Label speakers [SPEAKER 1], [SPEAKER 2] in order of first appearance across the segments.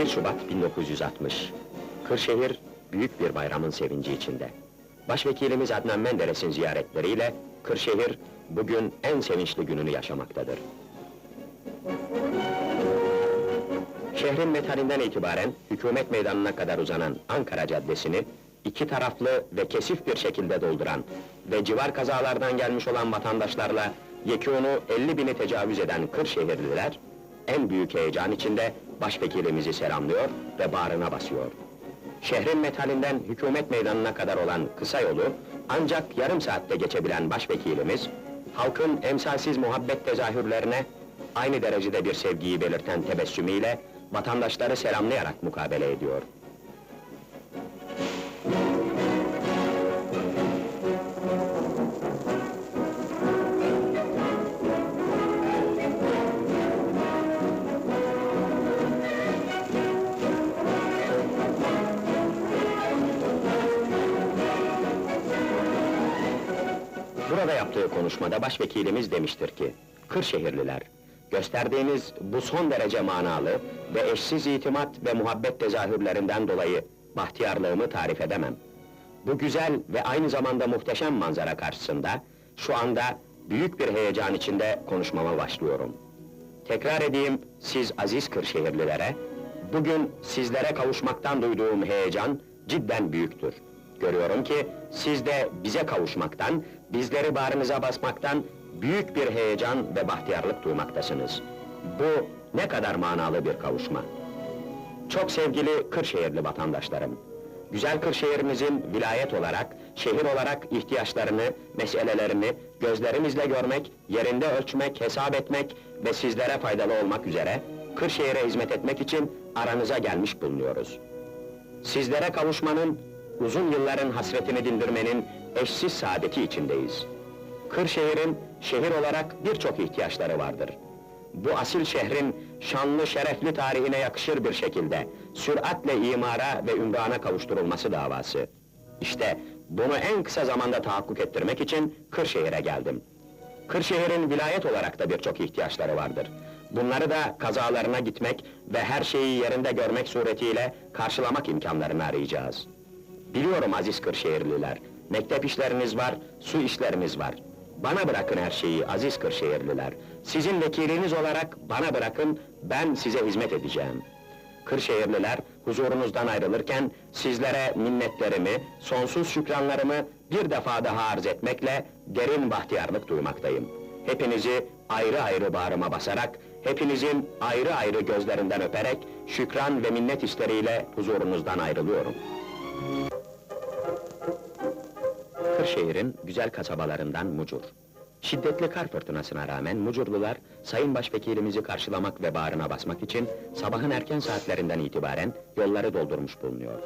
[SPEAKER 1] 1 Şubat 1960. Kırşehir büyük bir bayramın sevinci içinde. Başvekilimiz Adnan Menderes'in ziyaretleriyle Kırşehir bugün en sevinçli gününü yaşamaktadır. Şehrin metalinden itibaren hükümet meydanına kadar uzanan Ankara Caddesi'ni iki taraflı ve kesif bir şekilde dolduran ve civar kazalardan gelmiş olan vatandaşlarla yekûnu 50 bini tecavüz eden Kırşehirliler en büyük heyecan içinde başvekilimizi selamlıyor ve bağrına basıyor. Şehrin metalinden hükümet meydanına kadar olan kısa yolu ancak yarım saatte geçebilen başvekilimiz halkın emsalsiz muhabbet tezahürlerine aynı derecede bir sevgiyi belirten tebessümüyle vatandaşları selamlayarak mukabele ediyor. Burada yaptığı konuşmada başvekilimiz demiştir ki, Kırşehirliler, gösterdiğiniz bu son derece manalı ve eşsiz itimat ve muhabbet tezahürlerinden dolayı bahtiyarlığımı tarif edemem. Bu güzel ve aynı zamanda muhteşem manzara karşısında, şu anda büyük bir heyecan içinde konuşmama başlıyorum. Tekrar edeyim, siz aziz Kırşehirlilere, bugün sizlere kavuşmaktan duyduğum heyecan cidden büyüktür. Görüyorum ki siz de bize kavuşmaktan, bizleri bağrınıza basmaktan büyük bir heyecan ve bahtiyarlık duymaktasınız. Bu ne kadar manalı bir kavuşma. Çok sevgili Kırşehirli vatandaşlarım, güzel Kırşehir'imizin vilayet olarak, şehir olarak ihtiyaçlarını, meselelerini gözlerimizle görmek, yerinde ölçmek, hesap etmek ve sizlere faydalı olmak üzere Kırşehir'e hizmet etmek için aranıza gelmiş bulunuyoruz. Sizlere kavuşmanın, uzun yılların hasretini dindirmenin eşsiz saadeti içindeyiz. Kırşehir'in şehir olarak birçok ihtiyaçları vardır. Bu asil şehrin şanlı şerefli tarihine yakışır bir şekilde süratle imara ve ümrana kavuşturulması davası. İşte bunu en kısa zamanda tahakkuk ettirmek için Kırşehir'e geldim. Kırşehir'in vilayet olarak da birçok ihtiyaçları vardır. Bunları da kazalarına gitmek ve her şeyi yerinde görmek suretiyle karşılamak imkanlarını arayacağız. Biliyorum aziz Kırşehirliler, mektep işleriniz var, su işleriniz var. Bana bırakın her şeyi aziz Kırşehirliler. Sizin vekiliniz olarak bana bırakın, ben size hizmet edeceğim. Kırşehirliler, huzurunuzdan ayrılırken sizlere minnetlerimi, sonsuz şükranlarımı bir defa daha arz etmekle derin bahtiyarlık duymaktayım. Hepinizi ayrı ayrı bağrıma basarak, hepinizin ayrı ayrı gözlerinden öperek, şükran ve minnet hisleriyle huzurunuzdan ayrılıyorum. Kırşehir'in güzel kasabalarından Mucur. Şiddetli kar fırtınasına rağmen Mucurlular, Sayın Başvekilimizi karşılamak ve bağrına basmak için sabahın erken saatlerinden itibaren yolları doldurmuş bulunuyor.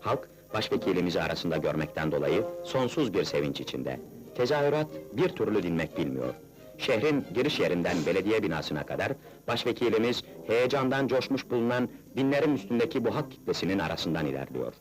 [SPEAKER 1] Halk, Başvekilimizi arasında görmekten dolayı sonsuz bir sevinç içinde. Tezahürat bir türlü dinmek bilmiyor. Şehrin giriş yerinden belediye binasına kadar başvekilimiz heyecandan coşmuş bulunan binlerin üstündeki bu halk kitlesinin arasından ilerliyor.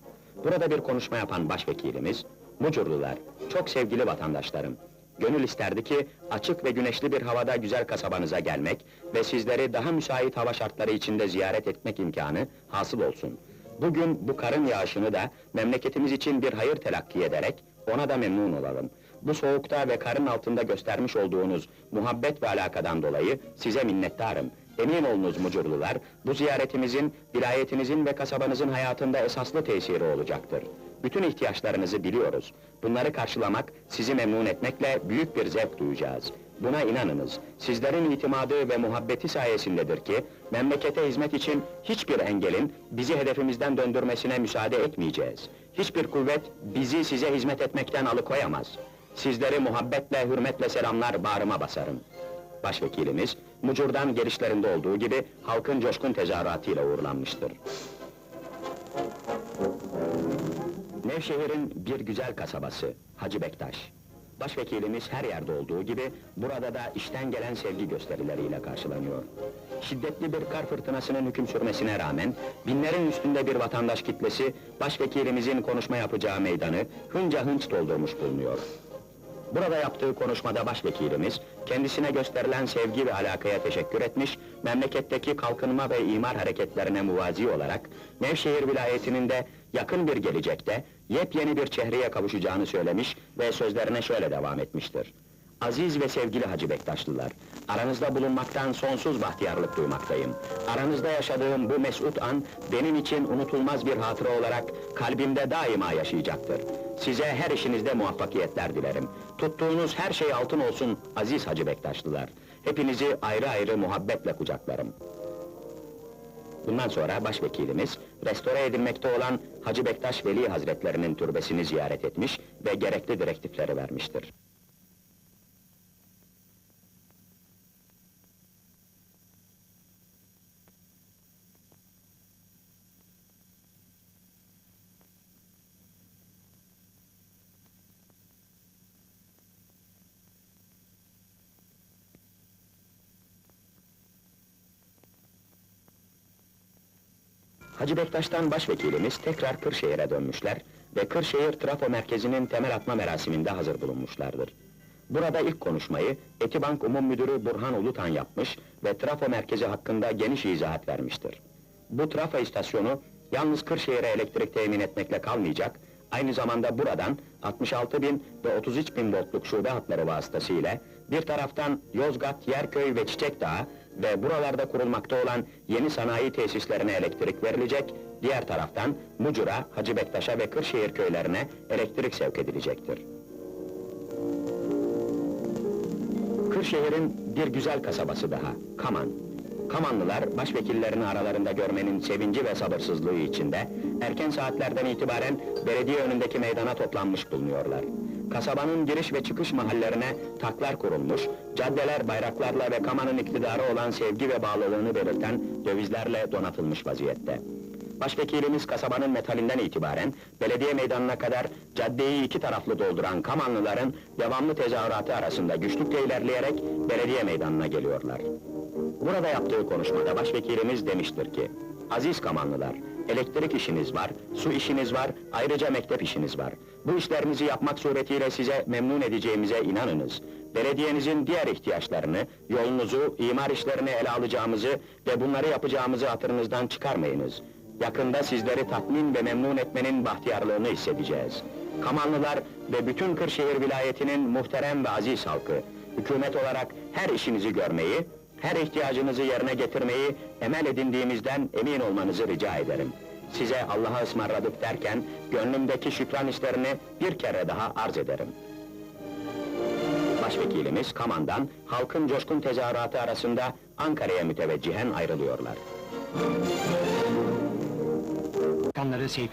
[SPEAKER 1] Burada bir konuşma yapan başvekilimiz, Mucurlular, çok sevgili vatandaşlarım, gönül isterdi ki açık ve güneşli bir havada güzel kasabanıza gelmek ve sizleri daha müsait hava şartları içinde ziyaret etmek imkanı hasıl olsun. Bugün bu karın yağışını da memleketimiz için bir hayır telakki ederek ona da memnun olalım. Bu soğukta ve karın altında göstermiş olduğunuz muhabbet ve alakadan dolayı size minnettarım. Emin olunuz Mucurlular, bu ziyaretimizin, vilayetinizin ve kasabanızın hayatında esaslı tesiri olacaktır. Bütün ihtiyaçlarınızı biliyoruz. Bunları karşılamak, sizi memnun etmekle büyük bir zevk duyacağız. Buna inanınız. Sizlerin itimadı ve muhabbeti sayesindedir ki, memlekete hizmet için hiçbir engelin bizi hedefimizden döndürmesine müsaade etmeyeceğiz. Hiçbir kuvvet bizi size hizmet etmekten alıkoyamaz. Sizleri muhabbetle, hürmetle selamlar, bağrıma basarım. Başvekilimiz, Mucur'dan gelişlerinde olduğu gibi halkın coşkun tezahüratıyla uğurlanmıştır. Nevşehir'in bir güzel kasabası, Hacı Bektaş. Başvekilimiz her yerde olduğu gibi, burada da işten gelen sevgi gösterileriyle karşılanıyor. Şiddetli bir kar fırtınasının hüküm sürmesine rağmen, binlerin üstünde bir vatandaş kitlesi, başvekilimizin konuşma yapacağı meydanı hınca hınç doldurmuş bulunuyor. Burada yaptığı konuşmada başvekilimiz, kendisine gösterilen sevgi ve alakaya teşekkür etmiş, memleketteki kalkınma ve imar hareketlerine muvazi olarak, Nevşehir vilayetinin de yakın bir gelecekte yepyeni bir çehreye kavuşacağını söylemiş ve sözlerine şöyle devam etmiştir. Aziz ve sevgili Hacı Bektaşlılar, aranızda bulunmaktan sonsuz bahtiyarlık duymaktayım. Aranızda yaşadığım bu mesut an, benim için unutulmaz bir hatıra olarak kalbimde daima yaşayacaktır. Size her işinizde muvaffakiyetler dilerim. Tuttuğunuz her şey altın olsun aziz Hacı Bektaşlılar. Hepinizi ayrı ayrı muhabbetle kucaklarım. Bundan sonra başvekilimiz, restore edilmekte olan Hacı Bektaş Veli Hazretlerinin türbesini ziyaret etmiş ve gerekli direktifleri vermiştir. Hacı Bektaş'tan başvekilimiz tekrar Kırşehir'e dönmüşler ve Kırşehir Trafo Merkezi'nin temel atma merasiminde hazır bulunmuşlardır. Burada ilk konuşmayı Etibank Umum Müdürü Burhan Ulutan yapmış ve Trafo Merkezi hakkında geniş izahat vermiştir. Bu trafo istasyonu yalnız Kırşehir'e elektrik temin etmekle kalmayacak, aynı zamanda buradan 66 bin ve 33 bin voltluk şube hatları vasıtasıyla bir taraftan Yozgat, Yerköy ve Çiçekdağ ve buralarda kurulmakta olan yeni sanayi tesislerine elektrik verilecek, diğer taraftan Mucura, Hacı Bektaş'a ve Kırşehir köylerine elektrik sevk edilecektir. Kırşehir'in bir güzel kasabası daha, Kaman. Kamanlılar, başvekillerini aralarında görmenin sevinci ve sabırsızlığı içinde, erken saatlerden itibaren belediye önündeki meydana toplanmış bulunuyorlar. Kasabanın giriş ve çıkış mahallerine taklar kurulmuş, caddeler bayraklarla ve Kaman'ın iktidarı olan sevgi ve bağlılığını belirten dövizlerle donatılmış vaziyette. Başvekilimiz kasabanın metalinden itibaren belediye meydanına kadar caddeyi iki taraflı dolduran Kamanlıların devamlı tezahüratı arasında güçlükle ilerleyerek belediye meydanına geliyorlar. Burada yaptığı konuşmada başvekilimiz demiştir ki, Aziz Kamanlılar, elektrik işiniz var, su işiniz var, ayrıca mektep işiniz var. Bu işlerinizi yapmak suretiyle size memnun edeceğimize inanınız. Belediyenizin diğer ihtiyaçlarını, yolunuzu, imar işlerini ele alacağımızı ve bunları yapacağımızı hatırınızdan çıkarmayınız. Yakında sizleri tatmin ve memnun etmenin bahtiyarlığını hissedeceğiz. Kamanlılar ve bütün Kırşehir vilayetinin muhterem ve aziz halkı, hükümet olarak her işinizi görmeyi, her ihtiyacınızı yerine getirmeyi emel edindiğimizden emin olmanızı rica ederim. Size Allah'a ısmarladık derken, gönlümdeki şükran hislerini bir kere daha arz ederim. Başvekilimiz Kaman'dan, halkın coşkun tezahüratı arasında Ankara'ya müteveccihen ayrılıyorlar.
[SPEAKER 2] Bakanları sevk